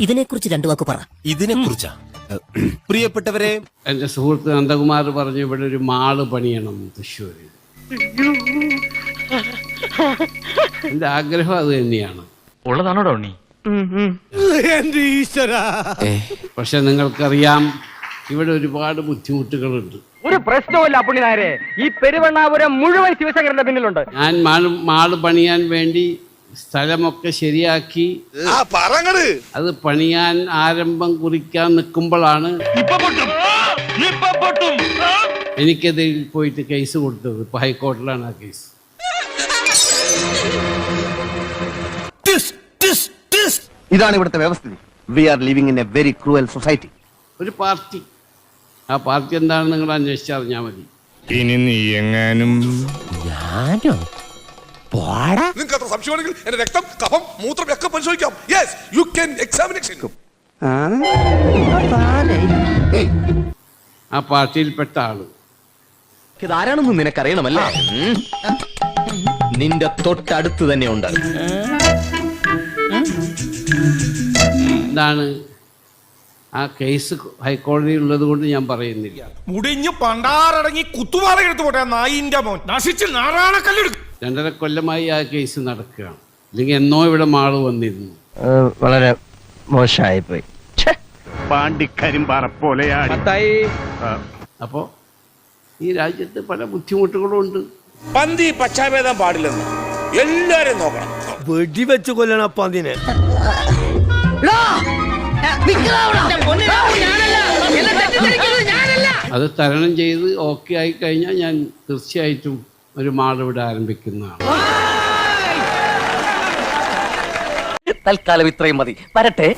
ഇതിനെക്കുറിച്ച് രണ്ടു വാക്ക് പറ. ഇതിനെ കുറിച്ചാ പ്രിയപ്പെട്ടവരെ എന്റെ സുഹൃത്ത് നന്ദകുമാർ പറഞ്ഞു ഇവിടെ ഒരു മാൾ പണിയണം തൃശ്ശൂര് എന്റെ ആഗ്രഹം അത് തന്നെയാണ്. ഉള്ളതാണോ ഉണ്ണി? പക്ഷെ നിങ്ങൾക്കറിയാം ഇവിടെ ഒരുപാട് ബുദ്ധിമുട്ടുകളുണ്ട്. ഒരു പ്രശ്നവുമില്ല പുണ്ണി നായരെ ഈ പെരുവണ്ണാപുരം മുഴുവൻ ശിവശങ്കരന്റെ പിന്നിലുണ്ട്. ഞാൻ മാൾ മാൾ പണിയാൻ വേണ്ടി സ്ഥലമൊക്കെ ശരിയാക്കി. അത് പണിയാൻ ആരംഭം കുറിക്കാൻ നിൽക്കുമ്പോഴാണ് എനിക്കെതിരിൽ പോയിട്ട് കേസ് കൊടുത്തത്. ഇപ്പൊ ഹൈക്കോടതിയിലാണ് ആ കേസ്. ഇതാണ് ഇവിടുത്തെ വ്യവസ്ഥിതി. We are living in a very cruel society ഒരു പാർട്ടി. ആ പാർട്ടി എന്താണെന്ന് നിങ്ങൾ അന്വേഷിച്ചറിഞ്ഞാൽ മതി. ഇനി നീ എങ്ങാനും ഞാനോ? പോടാ. നിങ്ങൾക്ക് അത്ര സംശയമാണെങ്കിൽ എന്റെ രക്തം കഫം മൂത്രം ഒക്കെ പരിശോധിക്കാം യെസ് യു ക്യാൻ എക്സാമിനേഷൻ ആ? പാർട്ടിയിൽപ്പെട്ട ആൾ. ഇതാരാണെന്ന് നിനക്കറിയണമല്ലേ? നിന്റെ തൊട്ടടുത്ത് തന്നെ ഉണ്ട് എന്താണ്? ആ കേസ് ഹൈക്കോടതിയിൽ ഉള്ളത് കൊണ്ട് ഞാൻ പറയുന്നില്ല. മുടിഞ്ഞ് പണ്ടാറടങ്ങി കുത്തുപാറ എടുത്തു പോട്ടെ നായിന്റെ മോൻ. നശിച്ച് നാറാണക്കല്ലെടുക്കും രണ്ടര കൊല്ലമായി ആ കേസ് നടക്കുകയാണ്. അല്ലെങ്കിൽ എന്നോ ഇവിടെ മാൾ വന്നിരുന്നു. വളരെ മോശമായി പോയി പാണ്ടിക്കരിമ്പാറ പോലെയാണ്. അപ്പോൾ ഈ രാജ്യത്ത് പല ബുദ്ധിമുട്ടുകളും ഉണ്ട്. പന്തി പശ്ചാഭേദം പാടില്ലെന്ന് എല്ലാരും നോക്കണം. വെടിവെച്ച് കൊല്ലണ പന്തിനെ. അത് തരണം ചെയ്ത് ഓക്കെ ആയി കഴിഞ്ഞാൽ ഞാൻ തീർച്ചയായിട്ടും ഒരു മാള ഇവിടെ ആരംഭിക്കുന്നതാണ്. തൽക്കാലം ഇത്രയും മതി. വരട്ടെ.